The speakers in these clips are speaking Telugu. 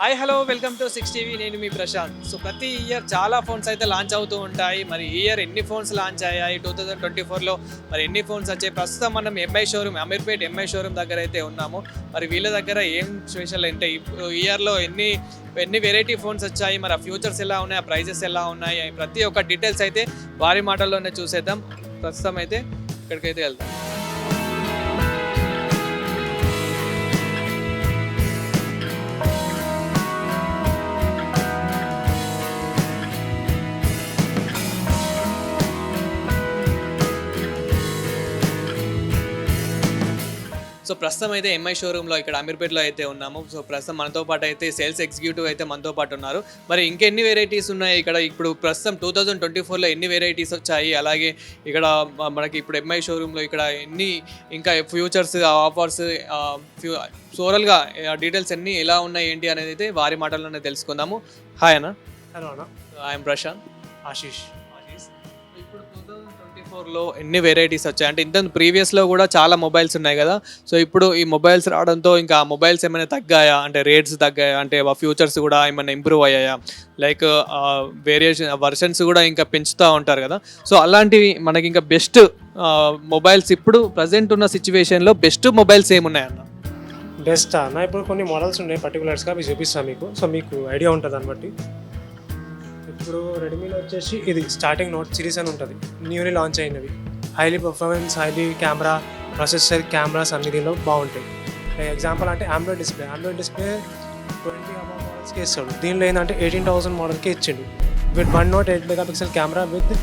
Hi hello welcome to six TV నేను మీ ప్రశాంత్. సో ప్రతి ఇయర్ చాలా ఫోన్స్ అయితే లాంచ్ అవుతూ ఉంటాయి. మరి ఈ ఇయర్ ఎన్ని ఫోన్స్ లాంచ్ అయ్యాయి? టూ థౌజండ్ ట్వంటీ ఫోర్లో మరి ఎన్ని ఫోన్స్ వచ్చాయి? ప్రస్తుతం మనం MI showroom Ameerpet MI showroom దగ్గర అయితే ఉన్నాము. మరి వీళ్ళ దగ్గర ఏం స్పెషల్ అంటే ఇయర్లో ఎన్ని ఎన్ని వెరైటీ ఫోన్స్ వచ్చాయి? మరి ఆ ఫ్యూచర్స్ ఎలా ఉన్నాయి? ఆ ప్రైజెస్ ఎలా ఉన్నాయి? ప్రతి ఒక్క డీటెయిల్స్ అయితే వారి మాటల్లోనే చూసేద్దాం. ప్రస్తుతం అయితే ఇక్కడికైతే వెళ్దాం. సో ప్రస్తుతం అయితే ఎంఐ షోరూంలో ఇక్కడ అమీర్పేట్లో అయితే ఉన్నాము. సో ప్రస్తుతం మనతో పాటు అయితే సేల్స్ ఎగ్జిక్యూటివ్ అయితే మనతో పాటు ఉన్నారు. మరి ఇంకెన్ని వెరైటీస్ ఉన్నాయి ఇక్కడ? ఇప్పుడు ప్రస్తుతం టూ థౌజండ్ ట్వంటీ ఫోర్లో ఎన్ని వెరైటీస్ వచ్చాయి? అలాగే ఇక్కడ మనకి ఇప్పుడు ఎంఐ షోరూంలో ఇక్కడ ఎన్ని ఇంకా ఫ్యూచర్స్ ఆఫర్స్ ఫ్యూ ఓవరాల్గా డీటెయిల్స్ అన్ని ఎలా ఉన్నాయి ఏంటి అనేది అయితే వారి మాటల్లోనే తెలుసుకుందాము. హాయ్ అన్న. హలో అన్న. ఐఎమ్ ప్రశాంత్ ఆశీష్. ఫోర్లో ఎన్ని వెరైటీస్ వచ్చాయి? అంటే ఇంత ప్రీవియస్లో కూడా చాలా మొబైల్స్ ఉన్నాయి కదా. సో ఇప్పుడు ఈ మొబైల్స్ రావడంతో ఇంకా మొబైల్స్ ఏమైనా తగ్గాయా? అంటే రేట్స్ తగ్గాయా? అంటే ఫ్యూచర్స్ కూడా ఏమైనా ఇంప్రూవ్ అయ్యాయా? లైక్ వేరియేషన్ వర్షన్స్ కూడా ఇంకా పెంచుతూ ఉంటారు కదా. సో అలాంటివి మనకి ఇంకా బెస్ట్ మొబైల్స్ ఇప్పుడు ప్రజెంట్ ఉన్న సిచ్యువేషన్లో బెస్ట్ మొబైల్స్ ఏమున్నాయన్న? బెస్ట్ అన్న ఇప్పుడు కొన్ని మోడల్స్ ఉన్నాయి పర్టికులర్స్గా అవి చూపిస్తాను మీకు. సో మీకు ఐడియా ఉంటుంది దాన్ని బట్టి ఇప్పుడు రెడ్మీలో వచ్చేసి ఇది స్టార్టింగ్ నోట్ సిరీస్ అని ఉంటుంది. న్యూలీ లాంచ్ అయినవి. Highly performance highly camera processor cameras అన్ని దీనిలో బాగుంటాయి. ఎగ్జాంపుల్ అంటే android display android display twenty above మోడల్స్కి ఇస్తాడు. దీనిలో ఏంటంటే ఎయిటీన్ థౌసండ్ మోడల్కి ఇచ్చిండు. With one nought eight mega pixel camera with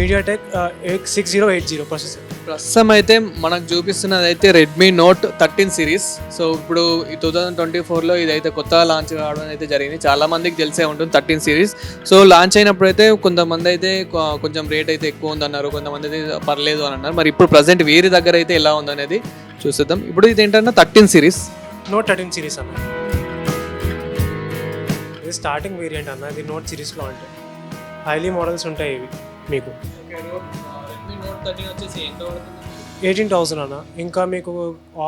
MediaTek eight six zero eight zero processor ప్రస్తుతం అయితే మనకు చూపిస్తున్నది అయితే Redmi note thirteen series so ఇప్పుడు ఈ టూ థౌజండ్ ట్వంటీ ఫోర్లో ఇదైతే కొత్తగా లాంచ్ కావడం అయితే జరిగింది. చాలా మందికి తెలిసే ఉంటుంది థర్టీన్ సిరీస్ సో లాంచ్ అయినప్పుడు అయితే కొంతమంది అయితే కొంచెం రేట్ అయితే ఎక్కువ ఉందన్నారు. కొంతమంది అయితే పర్లేదు అని అన్నారు. మరి ఇప్పుడు ప్రజెంట్ వీరి దగ్గర అయితే ఎలా ఉందనేది చూసేద్దాం. ఇప్పుడు ఇది ఏంటంటే thirteen series note thirteen series అన్న. ఇది స్టార్టింగ్ వేరియంట్ అన్న. ఇది నోట్ సిరీస్లో అంటే. హైలీ మోడల్స్ ఉంటాయి ఇవి మీకు. వచ్చేసి ఎంత పడుతుంది ఎయిటీన్ థౌసండ్ అన్న. ఇంకా మీకు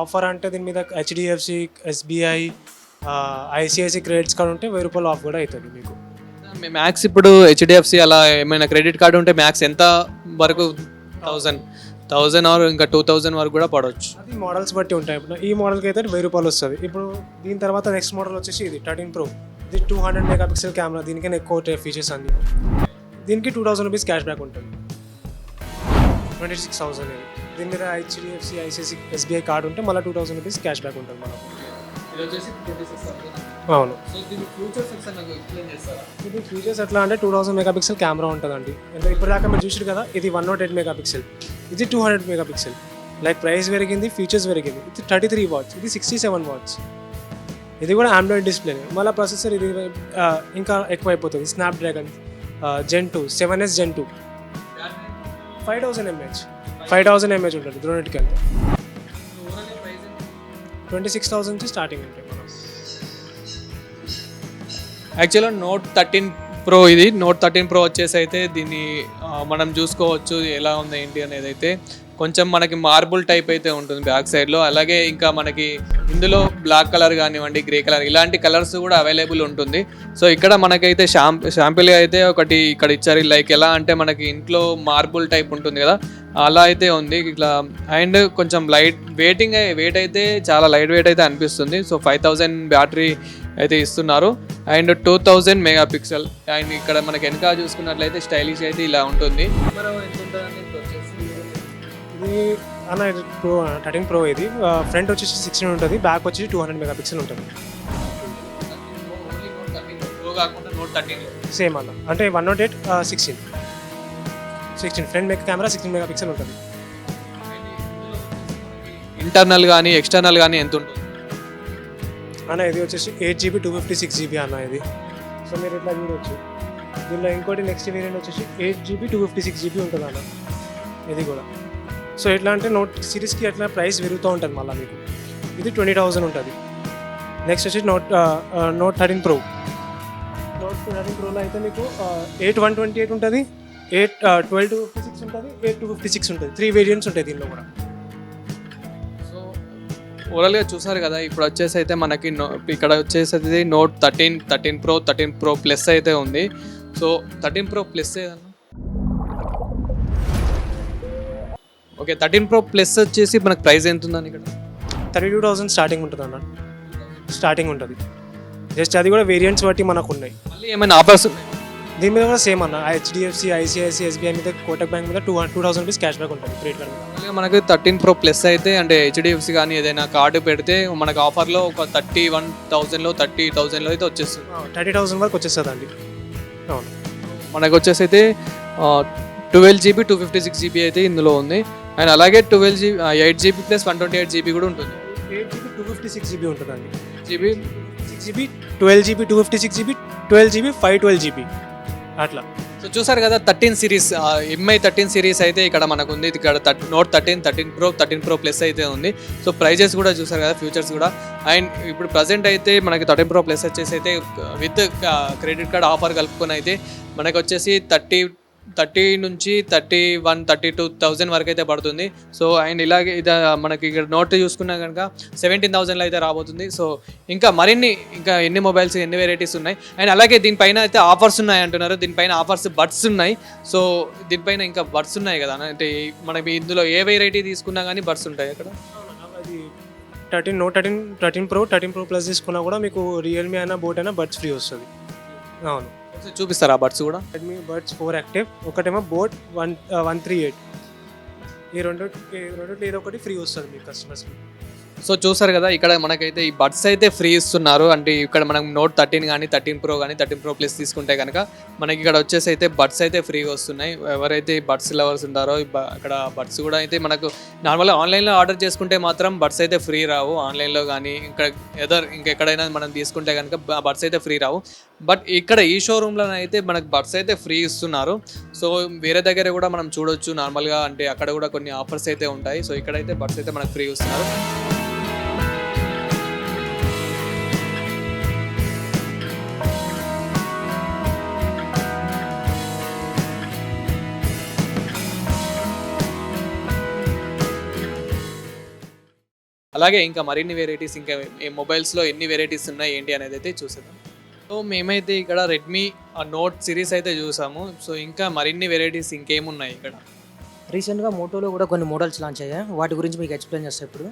ఆఫర్ అంటే దీని మీద HDFC SBI ICICI credits card ఉంటే వెయ్యి రూపాయలు ఆఫ్ కూడా అవుతుంది మీకు. మ్యాక్స్ ఇప్పుడు హెచ్డిఎఫ్సి అలా ఏమైనా క్రెడిట్ కార్డు ఉంటే మ్యాక్స్ ఎంత వరకు? థౌజండ్ థౌజండ్ ఆర్ ఇంకా టూ థౌజండ్ వరకు కూడా పడవచ్చు అది మోడల్స్ బట్టి ఉంటాయి. ఇప్పుడు ఈ మోడల్కి అయితే వెయ్యి రూపాయలు వస్తుంది. ఇప్పుడు దీని తర్వాత నెక్స్ట్ మోడల్ వచ్చేసి ఇది థర్టీన్ ప్రో ఇది two hundred mega pixel camera దీనికైనా ఎక్కువ ఫీచర్స్ అన్ని. దీనికి two thousand rupees cash back ఉంటుంది. ట్వంటీ సిక్స్ థౌసండ్ ఇది దీని మీద హెచ్డిఎఫ్సి ఐసిఐసి ఎస్బీఐ కార్డు ఉంటే మళ్ళీ two thousand rupees cash back ఉంటుంది మనకు. ఇది వచ్చేసి ట్వంటీ సిక్స్ అవును. సో దీని ఫ్యూచర్స్ ఒకసారి నాకు ఎక్స్ప్లెయిన్ చేస్తారా? ఇది ఫీచర్స్ ఎట్లా అంటే two thousand mega pixel camera ఉంటుందండి. అంటే ఇప్పుడు దాకా మీరు చూసారు కదా ఇది one nought eight mega pixel ఇది two hundred mega pixel like price పెరిగింది ఫీచర్స్ పెరిగింది. ఇది థర్టీ త్రీ వాట్స్ ఇది సిక్స్టీ సెవెన్ వాట్స్ ఇది కూడా ఆండ్రాయిడ్ డిస్ప్లే మళ్ళీ ప్రాసెసర్ ఇది ఇంకా ఎక్కువ అయిపోతుంది snapdragon gen two seven S gen two five thousand MH five thousand MH ఉంటుంది డ్రోనెట్కి వెళ్తే. ట్వంటీ సిక్స్ థౌసండ్ నుంచి స్టార్టింగ్ ఉంటాయి మనం. యాక్చువల్గా నోట్ థర్టీన్ ప్రో ఇది. నోట్ థర్టీన్ ప్రో వచ్చేసి అయితే దీన్ని మనం చూసుకోవచ్చు ఎలా ఉంది ఏంటి అనేది అయితే కొంచెం మనకి మార్బుల్ టైప్ అయితే ఉంటుంది బ్యాక్ సైడ్లో అలాగే ఇంకా మనకి ఇందులో బ్లాక్ కలర్ కానివ్వండి గ్రే కలర్ ఇలాంటి కలర్స్ కూడా అవైలబుల్ ఉంటుంది. సో ఇక్కడ మనకైతే షాంప్ షాంపిల్గా అయితే ఒకటి ఇక్కడ ఇచ్చారు. లైక్ ఎలా అంటే మనకి ఇంట్లో మార్బుల్ టైప్ ఉంటుంది కదా అలా అయితే ఉంది. ఇట్లా అండ్ కొంచెం లైట్ వెయిటింగ్ వెయిట్ అయితే చాలా లైట్ వెయిట్ అయితే అనిపిస్తుంది. సో ఫైవ్ థౌజండ్ బ్యాటరీ అయితే ఇస్తున్నారు. And two thousand mega pixel and ఇక్కడ మనకి వెనక చూసుకున్నట్లయితే స్టైలిష్ అయితే ఇలా ఉంటుంది. ఇది అన్న ప్రో థర్టీన్ ప్రో ఇది. ఫ్రంట్ వచ్చేసి సిక్స్టీన్ ఉంటుంది బ్యాక్ వచ్చేసి టూ హండ్రెడ్ మెగా పిక్సెల్ ఉంటుంది. సేమ్ అన్న. అంటే one nought eight sixteen sixteen front mega camera sixteen mega pixel ఉంటుంది. ఇంటర్నల్ కానీ ఎక్స్టర్నల్ కానీ ఎంత ఉంటుంది? అన్న ఇది వచ్చేసి eight GB two fifty six GB అన్న ఇది. సో మీరు ఇట్లా చూడవచ్చు దీనిలో ఇంకోటి నెక్స్ట్ వేరియంట్ వచ్చేసి eight GB two fifty six GB ఉంటుంది అన్న ఇది కూడా. సో ఎట్లా అంటే నోట్ సిరీస్కి అట్లా ప్రైస్ పెరుగుతూ ఉంటుంది మళ్ళీ మీకు. ఇది ట్వంటీ థౌజండ్ ఉంటుంది. నెక్స్ట్ వచ్చి note note thirteen pro. Note thirteen ప్రోలో అయితే మీకు ఎయిట్ వన్ ట్వంటీ ఎయిట్ ఉంటుంది. Eight twelve two fifty six ఉంటుంది. ఎయిట్ టూ ఫిఫ్టీ సిక్స్ ఉంటుంది. త్రీ వేరియంట్స్ ఉంటాయి దీనిలో కూడా. సో ఓవరాల్గా చూసారు కదా ఇప్పుడు వచ్చేసి అయితే మనకి నో ఇక్కడ వచ్చేసి note thirteen thirteen pro thirteen pro plus అయితే ఉంది. సో థర్టీన్ ప్రో ప్లస్ ఏదన్నా? ఓకే థర్టీన్ ప్రో ప్లస్ వచ్చేసి మనకు ప్రైస్ ఎంత ఉందని ఇక్కడ? థర్టీ టూ థౌసండ్ స్టార్టింగ్ ఉంటుంది అన్న స్టార్టింగ్ ఉంటుంది. జస్ట్ అది కూడా వేరియంట్స్ బట్టి మనకు ఉన్నాయి. మళ్ళీ ఏమైనా ఆఫర్స్ ఉన్నాయి? దీని మీద కూడా సేమ్ అన్న. హెచ్డిఎఫ్సి ఐసిఐసి ఎస్బీఐ మీద కోటక్ బ్యాంక్ మీద two two thousand rupees cash back ఉంటుంది క్రెడిట్ కార్డ్ మీద. మళ్ళీ మనకి థర్టీన్ ప్రో ప్లస్ అయితే అంటే హెచ్డిఎఫ్సి కానీ ఏదైనా కార్డు పెడితే మనకు ఆఫర్లో ఒక థర్టీ వన్ థౌజండ్లో థర్టీ థౌజండ్లో అయితే వచ్చేస్తుంది. థర్టీ థౌసండ్ వరకు వచ్చేస్తుంది అండి అవును. మనకు వచ్చేసి అయితే twelve GB two fifty six GB అయితే ఇందులో ఉంది. అండ్ అలాగే twelve GB eight GB plus one twenty eight GB కూడా ఉంటుంది. Eight GB two fifty six GB ఉంటుందండి. GB? Six GB twelve GB two fifty six GB twelve GB five twelve GB. అట్లా. సో చూసారు కదా thirteen series MI thirteen series అయితే ఇక్కడ మనకు ఉంది ఇక్కడ note thirteen thirteen pro thirteen pro plus అయితే ఉంది. సో ప్రైజెస్ కూడా చూసారు కదా ఫ్యూచర్స్ కూడా. అండ్ ఇప్పుడు ప్రజెంట్ అయితే మనకి థర్టీన్ ప్రో ప్లస్ వచ్చేసి అయితే విత్ క్రెడిట్ కార్డ్ ఆఫర్ కలుపుకొని అయితే మనకు వచ్చేసి థర్టీ థర్టీ నుంచి thirty one thirty two thousand వరకు అయితే పడుతుంది. సో అండ్ ఇలాగే ఇది మనకి ఇక్కడ నోట్ చూసుకున్నా కనుక సెవెంటీన్ థౌజండ్లో అయితే రాబోతుంది. సో ఇంకా మరిన్ని ఇంకా ఎన్ని మొబైల్స్ ఎన్ని వెరైటీస్ ఉన్నాయి? అండ్ అలాగే దీనిపైన అయితే ఆఫర్స్ ఉన్నాయి అంటున్నారు. దీనిపైన ఆఫర్స్ బడ్స్ ఉన్నాయి. సో దీనిపైన ఇంకా బడ్స్ ఉన్నాయి కదా? అంటే మనకి ఇందులో ఏ వెరైటీ తీసుకున్నా కానీ బడ్స్ ఉంటాయి అక్కడ? అది thirteen no thirteen thirteen pro thirteen pro plus తీసుకున్నా కూడా మీకు రియల్మీ అయినా బోట్ అయినా బడ్స్ ఫ్రీ వస్తుంది. అవును. చూపిస్తారా బర్డ్స్ కూడా? రెడ్మీ బర్డ్స్ ఫోర్ యాక్టివ్ ఒకటేమో boAt one one three eight ఈ రెండు ఈ రెండు ఏదో ఒకటి ఫ్రీ వస్తుంది మీ కస్టమర్స్కి సో చూసారు కదా ఇక్కడ మనకైతే ఈ బడ్స్ అయితే ఫ్రీ ఇస్తున్నారు. అంటే ఇక్కడ మనం నోట్ థర్టీన్ కానీ థర్టీన్ ప్రో కానీ థర్టీన్ ప్రో ప్లస్ తీసుకుంటే కనుక మనకి ఇక్కడ వచ్చేసి అయితే బడ్స్ అయితే ఫ్రీగా వస్తున్నాయి. ఎవరైతే ఈ బడ్స్ లవర్స్ ఉంటారో అక్కడ బడ్స్ కూడా అయితే మనకు నార్మల్గా ఆన్లైన్లో ఆర్డర్ చేసుకుంటే మాత్రం బడ్స్ అయితే ఫ్రీ రావు. ఆన్లైన్లో కానీ ఇక్కడ ఎదర్ ఇంకెక్కడైనా మనం తీసుకుంటే కనుక బడ్స్ అయితే ఫ్రీ రావు. బట్ ఇక్కడ ఈ షోరూంలో అయితే మనకు బడ్స్ అయితే ఫ్రీ ఇస్తున్నారు. సో వేరే దగ్గర కూడా మనం చూడొచ్చు. నార్మల్గా అంటే అక్కడ కూడా కొన్ని ఆఫర్స్ అయితే ఉంటాయి. సో ఇక్కడైతే బడ్స్ అయితే మనకు ఫ్రీ ఇస్తున్నారు. అలాగే ఇంకా మరిన్ని వెరైటీస్ ఇంకా ఈ మొబైల్స్లో ఎన్ని వెరైటీస్ ఉన్నాయి ఏంటి అనేది అయితే చూసేద్దాం. సో మేమైతే ఇక్కడ రెడ్మీ నోట్ సిరీస్ అయితే చూసాము. సో ఇంకా మరిన్ని వెరైటీస్ ఇంకేమున్నాయి ఇక్కడ? రీసెంట్గా మోటోలో కూడా కొన్ని మోడల్స్ లాంచ్ అయ్యాయి. వాటి గురించి మీకు ఎక్స్ప్లెయిన్ చేస్తాను ఇప్పుడు.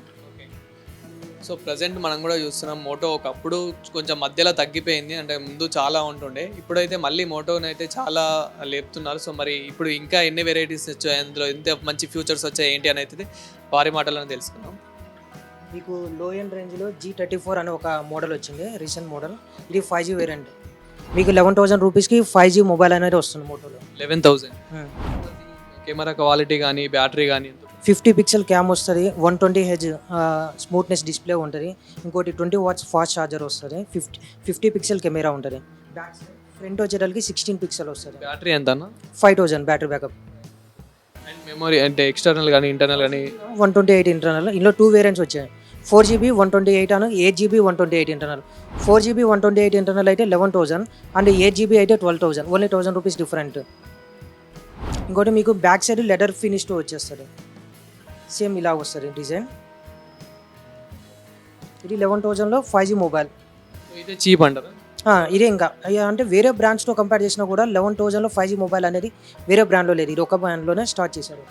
సో ప్రజెంట్ మనం కూడా చూస్తున్నాం. మోటో ఒకప్పుడు కొంచెం మధ్యలో తగ్గిపోయింది. అంటే ముందు చాలా ఉంటుండే. ఇప్పుడైతే మళ్ళీ మోటోని అయితే చాలా లేపుతున్నారు. సో మరి ఇప్పుడు ఇంకా ఎన్ని వెరైటీస్ వచ్చాయి? అందులో ఎంత మంచి ఫ్యూచర్స్ వచ్చాయి? ఏంటి అని అయితే వారి మాటలను తెలుసుకుందాం. మీకు లో ఎండ్ రేంజ్లో జీ థర్టీ ఫోర్ అనే ఒక మోడల్ వచ్చింది రీసెంట్ మోడల్ ఇది ఫైవ్ జీ వేరియంట్ మీకు లెవెన్ థౌసండ్ రూపీస్కి ఫైవ్ జీ మొబైల్ అనేది వస్తుంది మోటోలో లెవెన్ థౌజండ్ కెమెరా క్వాలిటీ కానీ బ్యాటరీ కానీ ఫిఫ్టీ పిక్సెల్ క్యామ్ వస్తుంది one twenty H smoothness display ఉంటుంది. ఇంకోటి ట్వంటీ వాట్స్ ఫాస్ట్ ఛార్జర్ వస్తుంది ఫిఫ్టీ ఫిఫ్టీ పిక్సెల్ కెమెరా ఉంటుంది. ఫ్రంట్ వచ్చేటప్పటికి సిక్స్టీన్ పిక్సెల్ వస్తుంది. బ్యాటరీ ఎంత five thousand battery backup and memory అంటే ఎక్స్టర్నల్ కానీ ఇంటర్నల్ కానీ వన్ ట్వంటీ ఎయిట్ ఇంటర్నల్ ఇందులో టూ వేరియంట్స్ వచ్చాయి. Four GB one twenty eight అను eight GB one twenty eight internal four GB one twenty eight internal అయితే eleven thousand and eight GB అయితే twelve thousand only thousand rupees different ఇంకోటి మీకు బ్యాక్ సైడ్ లెదర్ ఫినిష్తో వచ్చేస్తుంది. సేమ్ ఇలా వస్తుంది డిజైన్ ఇది లెవెన్ థౌసండ్లో ఫైవ్ జీ మొబైల్ ఇదే చీప్ అంటారా? ఇదే ఇంకా. అంటే వేరే బ్రాండ్స్తో కంపేర్ చేసినా కూడా లెవెన్ థౌసండ్లో ఫైవ్ జీ మొబైల్ అనేది వేరే బ్రాండ్లో లేదు. ఇది ఒక బ్రాండ్లోనే స్టార్ట్ చేశారు.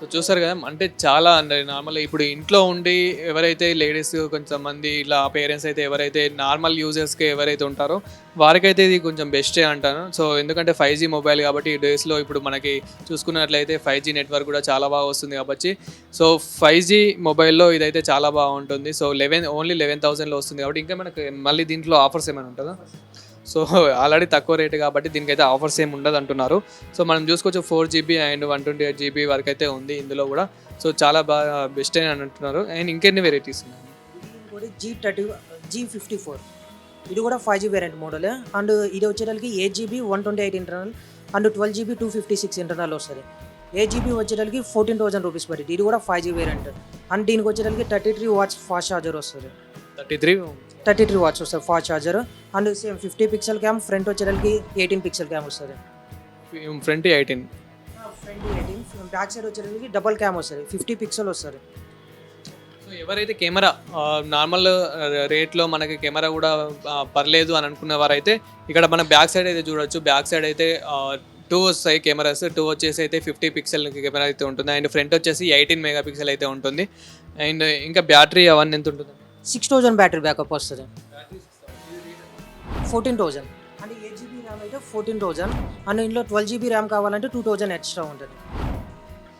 సో చూసారు కదా అంటే చాలా అంటే నార్మల్ ఇప్పుడు ఇంట్లో ఉండి ఎవరైతే లేడీస్ కొంచెం మంది ఇలా పేరెంట్స్ అయితే ఎవరైతే నార్మల్ యూజర్స్కి ఎవరైతే ఉంటారో వారికైతే ఇది కొంచెం బెస్టే అంటాను. సో ఎందుకంటే ఫైవ్ జీ మొబైల్ కాబట్టి ఈ డేస్లో ఇప్పుడు మనకి చూసుకున్నట్లయితే ఫైవ్ జీ నెట్వర్క్ కూడా చాలా బాగా వస్తుంది కాబట్టి సో ఫైవ్ జీ మొబైల్లో ఇదైతే చాలా బాగుంటుంది. సో లెవెన్ ఓన్లీ లెవెన్ థౌసండ్లో వస్తుంది కాబట్టి ఇంకా మనకి మళ్ళీ దీంట్లో ఆఫర్స్ ఏమైనా ఉంటుందా? సో ఆల్రెడీ తక్కువ రేట్ కాబట్టి దీనికైతే ఆఫర్స్ ఏమి ఉండదు అంటున్నారు. సో మనం చూసుకోవచ్చు four GB and one twenty eight GB వరకు అయితే ఉంది ఇందులో కూడా. సో చాలా బాగా బెస్ట్ అని అంటున్నారు. అండ్ ఇంకెన్ని వెరైటీస్ ఉన్నాయి? G thirty G fifty four ఇది కూడా five G variant model and ఇది వచ్చేటప్పటికి eight GB one twenty eight internal and twelve GB two fifty six internal వస్తుంది. ఎయిట్ జీబీ వచ్చేటప్పటికి ఫోర్టీన్ థౌసండ్ రూపీస్ పడింది ఇది కూడా ఫైవ్ జీ వేరియంట్ అండ్ దీనికి వచ్చేటప్పటికి thirty three watts fast charger వస్తుంది. Thirty three thirty three watts వస్తుంది fast charger. And same fifty pixel cam front వచ్చేటప్పటికి ఎయిటీన్ పిక్సెల్ క్యామ్ వస్తుంది. Front eighteen. Front eighteen back side వచ్చేటప్పటికి డబల్ క్యామ్ వస్తుంది ఫిఫ్టీ పిక్సెల్ వస్తుంది. సో ఎవరైతే కెమెరా నార్మల్ రేట్లో మనకి కెమెరా కూడా పర్లేదు అని అనుకున్న వారైతే ఇక్కడ మన బ్యాక్ సైడ్ అయితే చూడొచ్చు. బ్యాక్ సైడ్ అయితే టూ వస్తాయి కెమెరాస్. టూ వచ్చేసి అయితే ఫిఫ్టీ పిక్సెల్ కెమెరా అయితే ఉంటుంది. అండ్ ఫ్రంట్ వచ్చేసి ఎయిటీన్ మెగా పిక్సెల్ అయితే ఉంటుంది. అండ్ ఇంకా బ్యాటరీ అవన్నీ ఎంత ఉంటుంది? సిక్స్ థౌజండ్ బ్యాటరీ బ్యాకప్ వస్తుంది. Fourteen thousand. అంటే ఎయిట్ జీబీ ర్యామ్ అయితే ఫోర్టీన్ థౌజండ్. అండ్ ఇందులో ట్వెల్వ్ జీబీ ర్యామ్ కావాలంటే టూ థౌజండ్ ఎక్స్ట్రా ఉంటుంది.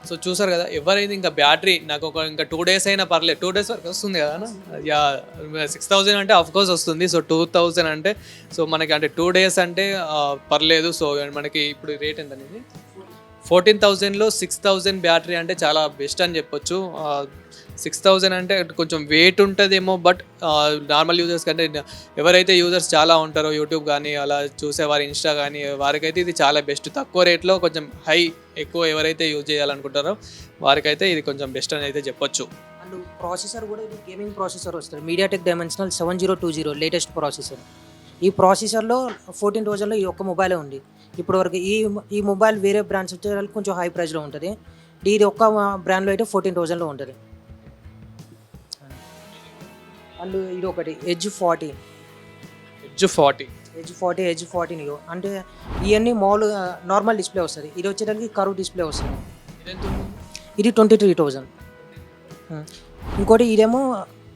సో చూసారు కదా ఎవరైతే ఇంకా బ్యాటరీ నాకు ఒక ఇంకా టూ డేస్ అయినా పర్లేదు. టూ డేస్ వరకు వస్తుంది కదా? యా సిక్స్ థౌజండ్ అంటే అఫ్ కోర్స్ వస్తుంది. సో టూ థౌజండ్ అంటే సో మనకి అంటే టూ డేస్ అంటే పర్లేదు. సో మనకి ఇప్పుడు రేట్ ఎంత అనేది ఫోర్టీన్ థౌజండ్లో సిక్స్ థౌజండ్ బ్యాటరీ అంటే చాలా బెస్ట్ అని చెప్పొచ్చు. సిక్స్ థౌజండ్ అంటే కొంచెం వెయిట్ ఉంటుందేమో బట్ నార్మల్ యూజర్స్ కంటే ఎవరైతే యూజర్స్ చాలా ఉంటారో యూట్యూబ్ కానీ అలా చూసేవారు ఇన్స్టా కానీ వారికైతే ఇది చాలా బెస్ట్ తక్కువ రేట్లో కొంచెం హై ఎక్కువ ఎవరైతే యూజ్ చేయాలనుకుంటారో వారికైతే ఇది కొంచెం బెస్ట్ అని అయితే చెప్పొచ్చు. అండ్ ప్రాసెసర్ కూడా ఇది గేమింగ్ ప్రాసెసర్ వస్తుంది. MediaTek dimensional seven zero two zero latest processor ఈ ప్రాసెసర్లో ఫోర్టీన్ రోజుల్లో ఈ ఒక్క మొబైలే ఉంది. ఇప్పుడు వరకు ఈ ఈ మొబైల్ వేరే బ్రాండ్స్ వచ్చేసరికి కొంచెం హై ప్రైస్లో ఉంటుంది. ఇది ఒక్క బ్రాండ్లో అయితే ఫోర్టీన్ థౌజండ్లో ఉంటుంది. అండ్ ఇది ఒకటి edge forty edge forty edge forty edge forty neo అంటే ఇవన్నీ మామూలు నార్మల్ డిస్ప్లే వస్తుంది. ఇది వచ్చేసరికి కరువు డిస్ప్లే వస్తుంది. ఇది ట్వంటీ త్రీ థౌజండ్ ఇంకోటి ఇదేమో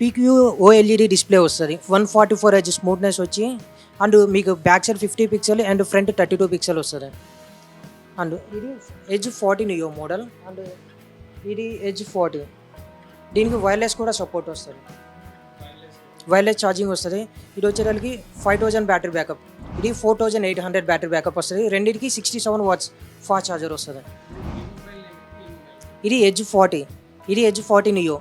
పీక్యూ ఓఎల్ఈడి డిస్ప్లే వస్తుంది. One forty four H smoothness వచ్చి అండ్ మీకు back side fifty pixel and front thirty two pixel వస్తుంది. అండ్ ఇది edge forty neo model and ఇది ఎడ్జ్ ఫార్టీ దీనికి వైర్లెస్ కూడా సపోర్ట్ వస్తుంది. వైర్లెస్ ఛార్జింగ్ వస్తుంది. ఇది వచ్చేటానికి ఫైవ్ థౌజండ్ బ్యాటరీ బ్యాకప్ ఇది four thousand eight hundred battery backup వస్తుంది. రెండింటికి sixty seven watts fast charger వస్తుంది. ఇది ఎడ్జ్ ఫార్టీ ఇది ఎడ్జ్ ఫార్టీ నియో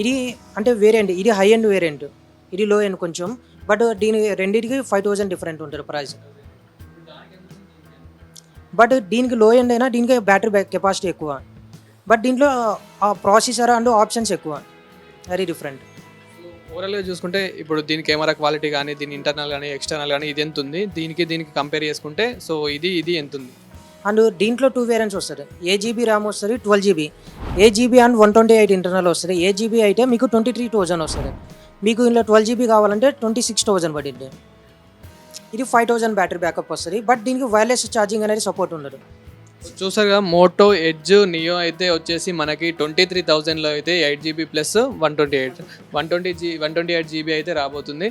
ఇది అంటే వేరియంట్ ఇది హై ఎండ్ వేరియంట్ ఇది లో ఎండ్ కొంచెం. బట్ దీని రెండింటికి ఫైవ్ థౌజండ్ డిఫరెంట్ ఉంటుంది ప్రైస్. బట్ దీనికి లో ఎండ్ అయినా దీనికి బ్యాటరీ బ్యాక్ కెపాసిటీ ఎక్కువ. బట్ దీంట్లో ఆ ప్రాసెసర్ అండ్ ఆప్షన్స్ ఎక్కువ. వెరీ డిఫరెంట్ ఓవరాల్గా చూసుకుంటే ఇప్పుడు దీని కెమెరా క్వాలిటీ కానీ దీని ఇంటర్నల్ కానీ ఎక్స్టర్నల్ కానీ ఇది ఎంత ఉంది? దీనికి దీనికి కంపేర్ చేసుకుంటే సో ఇది ఇది ఎంత ఉంది? అండ్ దీంట్లో టూ వేరియంట్స్ వస్తుంది ఏ జీబీ ర్యామ్ వస్తుంది twelve GB eight GB and one twenty eight internal వస్తుంది. ఏ జీబీ అయితే మీకు ట్వంటీ త్రీ థౌజండ్ వస్తుంది. మీకు ఇందులో ట్వెల్వ్ జీబీ కావాలంటే ట్వంటీ సిక్స్ థౌజండ్ పడింది. ఇది ఫైవ్ థౌజండ్ బ్యాటరీ బ్యాకప్ వస్తుంది. బట్ దీనికి వైర్లెస్ ఛార్జింగ్ అనేది సపోర్ట్ ఉండదు. చూసారుగా కదా మోటో ఎడ్జ్ నియో అయితే వచ్చేసి మనకి ట్వంటీ త్రీ థౌజండ్లో అయితే eight GB plus one twenty eight one twenty G one twenty eight GB అయితే రాబోతుంది.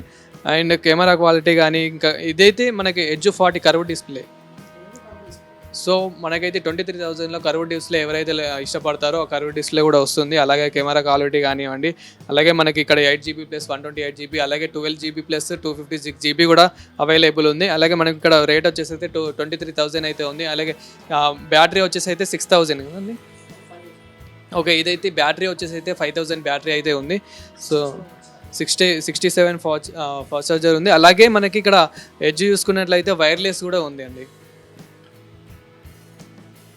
అండ్ కెమెరా క్వాలిటీ కానీ ఇంకా ఇదైతే మనకి edge forty curve display so మనకైతే ట్వంటీ త్రీ థౌజండ్లో కర్వ్ డిస్ప్లే ఎవరైతే ఇష్టపడతారో ఆ కర్వ్ డిస్ప్లే కూడా వస్తుంది. అలాగే కెమెరా క్వాలిటీ కానివ్వండి అలాగే మనకి ఇక్కడ eight GB plus one twenty eight GB అలాగే twelve GB plus two fifty six GB కూడా అవైలబుల్ ఉంది. అలాగే మనకి ఇక్కడ రేట్ వచ్చేసి అయితే టూ ట్వంటీ త్రీ థౌజండ్ అయితే ఉంది. అలాగే బ్యాటరీ వచ్చేసి అయితే సిక్స్ థౌజండ్ కదండి ఓకే ఇదైతే బ్యాటరీ వచ్చేసి అయితే ఫైవ్ థౌజండ్ బ్యాటరీ అయితే ఉంది. So sixty sixty seven fast fast charger ఉంది. అలాగే మనకి ఇక్కడ ఎడ్జ్ చూసుకున్నట్లయితే వైర్లెస్ కూడా ఉంది అండి.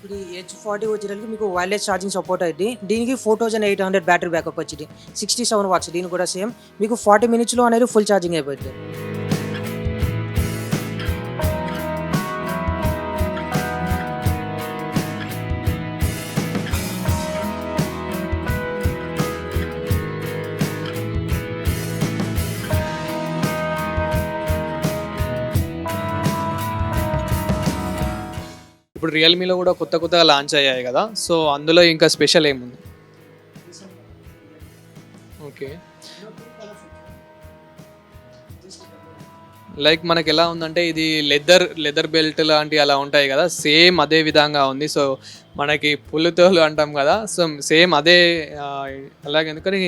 ఇప్పుడు హెచ్ ఫార్టీ వచ్చేటప్పుడు మీకు వైర్లెస్ ఛార్జింగ్ సపోర్ట్ అయింది దీనికి four thousand eight hundred battery backup వచ్చింది. సిక్స్టీ సెవెన్ వాట్స్ దీని కూడా సేమ్ మీకు ఫార్టీ మినిట్స్లో అనేది ఫుల్ ఛార్జింగ్ అయిపోతుంది ఇప్పుడు రియల్మీలో కూడా కొత్త కొత్తగా లాంచ్ అయ్యాయి కదా. సో అందులో ఇంకా స్పెషల్ ఏముంది? ఓకే లైక్ మనకి ఎలా ఉందంటే ఇది లెదర్ లెదర్ బెల్ట్ లాంటి అలా ఉంటాయి కదా. సేమ్ అదే విధంగా ఉంది. సో మనకి పులితోలు అంటాం కదా. సో సేమ్ అదే అలాగే ఎందుకని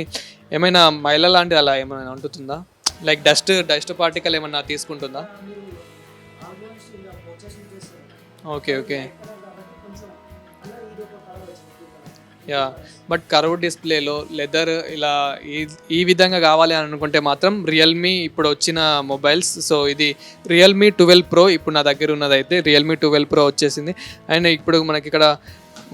ఏమైనా మైల లాంటిది అలా ఏమైనా ఉంటుందా? లైక్ డస్ట్ డస్ట్ పార్టికల్ ఏమైనా తీసుకుంటుందా? Okay okay yeah but curve డిస్ప్లేలో లెదర్ ఇలా ఈ ఈ విధంగా కావాలి అని అనుకుంటే మాత్రం రియల్మీ ఇప్పుడు వచ్చిన మొబైల్స్ సో ఇది రియల్మీ ట్వెల్వ్ ప్రో ఇప్పుడు నా దగ్గర ఉన్నదైతే రియల్మీ ట్వెల్వ్ ప్రో వచ్చేసింది. అండ్ ఇప్పుడు మనకి ఇక్కడ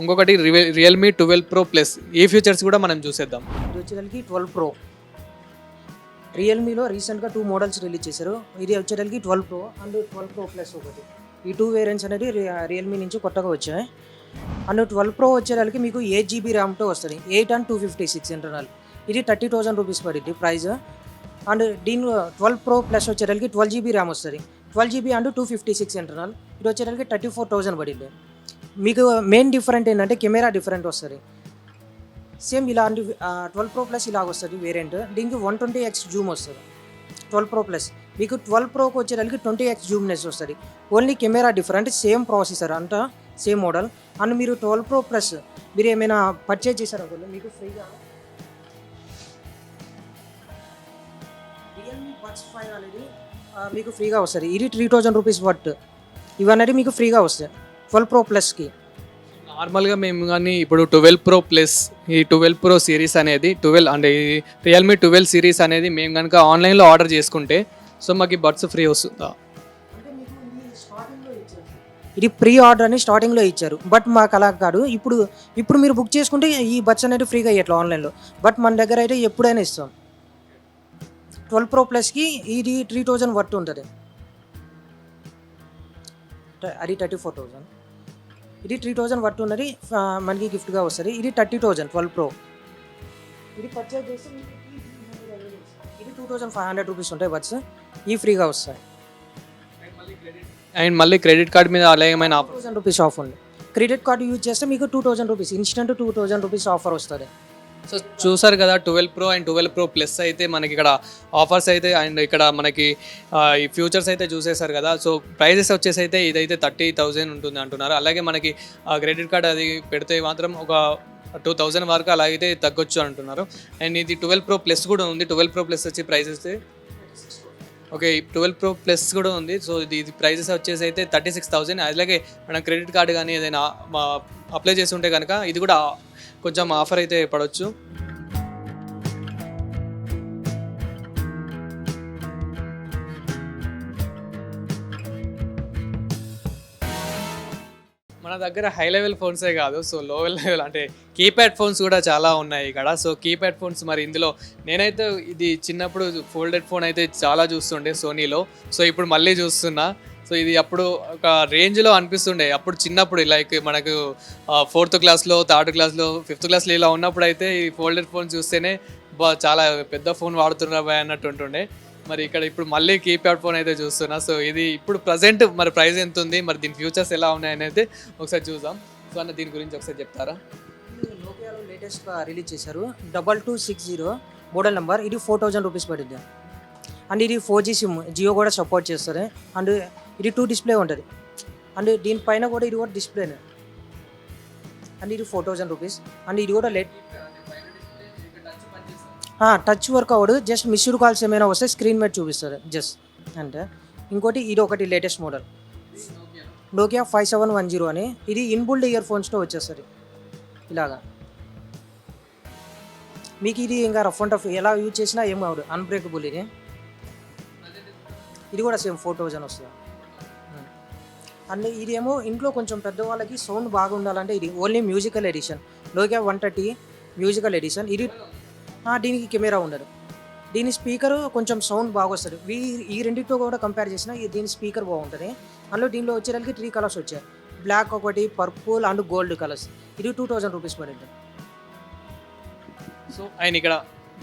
ఇంకొకటి రియల్మీ ట్వెల్వ్ ప్రో ప్లస్ ఈ ఫీచర్స్ కూడా మనం చూసేద్దాం. ఇది వచ్చేసరికి ట్వెల్వ్ ప్రో రియల్మీలో రీసెంట్గా టూ మోడల్స్ రిలీజ్ చేశారు. ఇది వచ్చేసరికి twelve pro and twelve pro plus ఒకటి. ఈ టూ వేరియంట్స్ అనేది రియల్మీ నుంచి కొత్తగా వచ్చాయి. అండ్ ట్వెల్వ్ ప్రో వచ్చేదానికి మీకు ఎయిట్ జీబీ ర్యామ్తో వస్తుంది. Eight and two fifty six internal ఇది థర్టీ థౌసండ్ రూపీస్ పడింది ప్రైస్ అండ్ దీనిలో ట్వెల్వ్ ప్రో ప్లస్ వచ్చేటప్పటికి ట్వెల్వ్ జీబీ ర్యామ్ వస్తుంది. Twelve GB and two fifty six internal ఇది వచ్చేటప్పటికి థర్టీ ఫోర్ థౌజండ్ పడింది మీకు మెయిన్ డిఫరెంట్ ఏంటంటే కెమెరా డిఫరెంట్ వస్తుంది. సేమ్ ఇలాంటి ట్వెల్వ్ ప్రో ప్లస్ ఇలాగ వస్తుంది వేరియంట్ దీనికి వన్ ట్వంటీ ఎక్స్ జూమ్ వస్తుంది. ట్వెల్వ్ ప్రో ప్లస్ మీకు ట్వెల్వ్ ప్రోకి వచ్చేటానికి ట్వంటీ ఎక్స్ జూమ్నెస్ వస్తుంది. Only camera different same processor అంతా సేమ్ మోడల్ అండ్ మీరు ట్వెల్వ్ ప్రో ప్లస్ మీరు ఏమైనా పర్చేజ్ చేశారనుకోండి మీకు ఫ్రీగా? రియల్మీ బడ్స్ ఫైవ్ అనేది మీకు ఫ్రీగా వస్తుంది. ఇది త్రీ థౌజండ్ రూపీస్ వర్త్ ఇవన్నీ మీకు ఫ్రీగా వస్తాయి. ట్వెల్వ్ ప్రో ప్లస్కి నార్మల్గా మేము కానీ ఇప్పుడు ట్వెల్వ్ ప్రో ప్లస్ ఈ ట్వెల్వ్ ప్రో సిరీస్ అనేది ట్వెల్వ్ అంటే ఈ రియల్మీ ట్వెల్వ్ సిరీస్ అనేది మేము కనుక ఆన్లైన్లో ఆర్డర్ చేసుకుంటే సో మాకు ఈ బడ్స్ ఫ్రీ వస్తుందా? ఇది ప్రీ ఆర్డర్ అని స్టార్టింగ్లో ఇచ్చారు. బట్ మాకు అలా కాదు. ఇప్పుడు ఇప్పుడు మీరు బుక్ చేసుకుంటే ఈ బడ్స్ అనేది ఫ్రీగా ఇవ్వట్లేదు ఆన్లైన్లో బట్ మన దగ్గర అయితే ఎప్పుడైనా ఇస్తాం. ట్వెల్వ్ ప్రో ప్లస్కి ఇది త్రీ థౌజండ్ వర్త్ ఉంటుంది. అది థర్టీ ఫోర్ థౌజండ్ ఇది త్రీ థౌజండ్ వర్త్ ఉన్నది. మనకి గిఫ్ట్గా వస్తుంది. ఇది థర్టీ థౌజండ్ ట్వెల్వ్ ప్రో ఇది పర్చేజ్ చేసి ఇది two thousand five hundred rupees ఉంటాయి బడ్స్ ఈ ఫ్రీగా వస్తాయి. అండ్ మళ్ళీ క్రెడిట్ కార్డ్ మీద అలా ఏమైనా టూ థౌసండ్ రూపీస్ ఆఫ్ ఉంది క్రెడిట్ కార్డు యూజ్ చేస్తే మీకు two thousand rupees instant two thousand rupees offer వస్తుంది. సో చూసారు కదా twelve pro and twelve pro plus అయితే మనకి ఇక్కడ ఆఫర్స్ అయితే అండ్ ఇక్కడ మనకి ఈ ఫ్యూచర్స్ అయితే చూసేసారు కదా. సో ప్రైజెస్ వచ్చేసి అయితే ఇదైతే థర్టీ థౌజండ్ ఉంటుంది అంటున్నారు. అలాగే మనకి క్రెడిట్ కార్డ్ అది పెడితే మాత్రం ఒక టూ థౌజండ్ వరకు అలాగైతే తగ్గొచ్చు అంటున్నారు. అండ్ ఇది ట్వెల్వ్ ప్రో ప్లస్ కూడా ఉంది. ట్వెల్వ్ ప్రో ప్లస్ వచ్చి prices okay twelve pro plus కూడా ఉంది. సో ఇది ఇది ప్రైజెస్ వచ్చేసి అయితే థర్టీ సిక్స్ థౌసండ్. అలాగే మనం క్రెడిట్ కార్డు కానీ ఏదైనా అప్లై చేసి ఉంటే కనుక ఇది కూడా కొంచెం ఆఫర్ అయితే పడవచ్చు మన దగ్గర హై లెవెల్ ఫోన్సే కాదు. సో లో లెవెల్ అంటే కీప్యాడ్ ఫోన్స్ కూడా చాలా ఉన్నాయి ఇక్కడ. సో కీప్యాడ్ ఫోన్స్ మరి ఇందులో నేనైతే ఇది చిన్నప్పుడు ఫోల్డెడ్ ఫోన్ అయితే చాలా చూస్తుండే సోనీలో సో ఇప్పుడు మళ్ళీ చూస్తున్నా. సో ఇది అప్పుడు ఒక రేంజ్లో అనిపిస్తుండే. అప్పుడు చిన్నప్పుడు లైక్ మనకు ఫోర్త్ క్లాస్లో థర్డ్ క్లాస్లో ఫిఫ్త్ క్లాస్లో ఇలా ఉన్నప్పుడు అయితే ఈ ఫోల్డెడ్ ఫోన్ చూస్తేనే బా చాలా పెద్ద ఫోన్ వాడుతున్నా అన్నట్టు ఉంటుండే. మరి ఇక్కడ ఇప్పుడు మళ్ళీ కీప్యాడ్ ఫోన్ అయితే చూస్తున్నా. సో ఇది ఇప్పుడు ప్రజెంట్ మరి ప్రైస్ ఎంత ఉంది? మరి దీని ఫ్యూచర్స్ ఎలా ఉన్నాయని అయితే ఒకసారి చూద్దాం. సో అన్న దీని గురించి ఒకసారి చెప్తారా? నోకియాలో లేటెస్ట్గా రిలీజ్ చేశారు. Double two six zero model number ఇది ఫోర్ థౌజండ్ రూపీస్ పడుతుంది అండ్ ఇది ఫోర్ జీ సిమ్ జియో కూడా సపోర్ట్ చేస్తుంది అండ్ ఇది టూ డిస్ప్లే ఉంటుంది. అండ్ దీనిపైన కూడా ఇది కూడా డిస్ప్లేనే అండ్ ఇది ఫోర్ థౌజండ్ రూపీస్ అండ్ ఇది కూడా లేట్ టచ్ వర్క్ అవ్వడు. జస్ట్ మిస్డ్ కాల్స్ ఏమైనా వస్తే స్క్రీన్ మీద చూపిస్తారు జస్ట్ అంటే ఇంకోటి ఇది ఒకటి latest model Nokia five seven one zero అని. ఇది ఇన్బుల్డ్ ఇయర్ ఫోన్స్తో వచ్చేస్తుంది. ఇలాగా. మీకు ఇది ఇంకా రఫ్ అండ్ టఫ్ ఎలా యూజ్ చేసినా ఏం కావదు అన్బ్రేకబుల్ ఇది. ఇది కూడా సేమ్ ఫోర్ థౌజండ్ వస్తుంది. Hmm. అండ్ ఇదేమో ఇంట్లో కొంచెం పెద్దవాళ్ళకి సౌండ్ బాగుండాలంటే ఇది only musical edition Nokia one thirty musical edition ఇది దీనికి కెమెరా ఉండదు. దీని స్పీకర్ కొంచెం సౌండ్ బాగా వస్తుంది వీ ఈ రెండింటితో కూడా కంపేర్ చేసినా దీని స్పీకర్ బాగుంటుంది. అందులో దీనిలో వచ్చేదానికి త్రీ కలర్స్ వచ్చాయి. బ్లాక్ ఒకటి పర్పుల్ అండ్ గోల్డ్ కలర్స్. ఇది టూ థౌజండ్ రూపీస్ పడింది సో ఆయన ఇక్కడ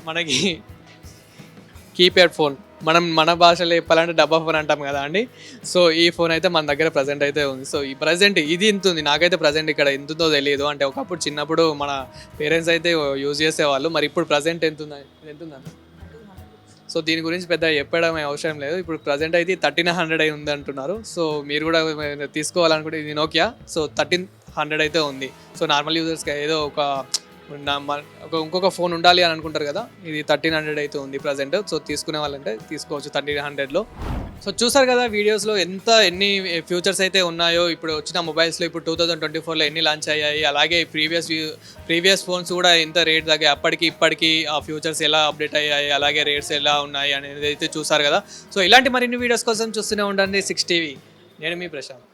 మనకి కీప్యాడ్ ఫోన్ మనం మన భాషలో చెప్పాలంటే డబ్బా ఫోన్ అంటాం కదా అండి. సో ఈ ఫోన్ అయితే మన దగ్గర ప్రజెంట్ అయితే ఉంది. సో ఈ ప్రజెంట్ ఇది ఇంత ఉంది? నాకైతే ప్రజెంట్ ఇక్కడ ఎంత ఉందో తెలియదు. అంటే ఒకప్పుడు చిన్నప్పుడు మన పేరెంట్స్ అయితే యూజ్ చేసేవాళ్ళు. మరి ఇప్పుడు ప్రజెంట్ ఎంత ఉంది ఎంత సో దీని గురించి పెద్ద చెప్పడం అవసరం లేదు. ఇప్పుడు ప్రజెంట్ అయితే థర్టీన్ హండ్రెడ్ అయి ఉంది అంటున్నారు. సో మీరు కూడా తీసుకోవాలనుకుంటే ఇది నోకియా సో థర్టీన్ హండ్రెడ్ అయితే ఉంది. సో నార్మల్ యూజర్స్కి ఏదో ఒక ఇంకొక ఫోన్ ఉండాలి అని అనుకుంటారు కదా? ఇది థర్టీన్ హండ్రెడ్ అయితే ఉంది ప్రజెంట్ సో తీసుకునే వాళ్ళంటే తీసుకోవచ్చు థర్టీన్ హండ్రెడ్లో సో చూసారు కదా వీడియోస్లో ఎంత ఎన్ని ఫ్యూచర్స్ అయితే ఉన్నాయో? ఇప్పుడు వచ్చిన మొబైల్స్లో ఇప్పుడు టూ థౌజండ్ ట్వంటీ ఫోర్లో ఎన్ని లాంచ్ అయ్యాయి? అలాగే ప్రీవియస్ ప్రీవియస్ ఫోన్స్ కూడా ఎంత రేట్ తగ్గాయి? అప్పటికి ఇప్పటికి ఆ ఫ్యూచర్స్ ఎలా అప్డేట్ అయ్యాయి? అలాగే రేట్స్ ఎలా ఉన్నాయి? అనేది అయితే చూసారు కదా. సో ఇలాంటి మరిన్ని వీడియోస్ కోసం చూస్తూనే ఉండండి సిక్స్ టీవీ నేను మీ ప్రశాంత్.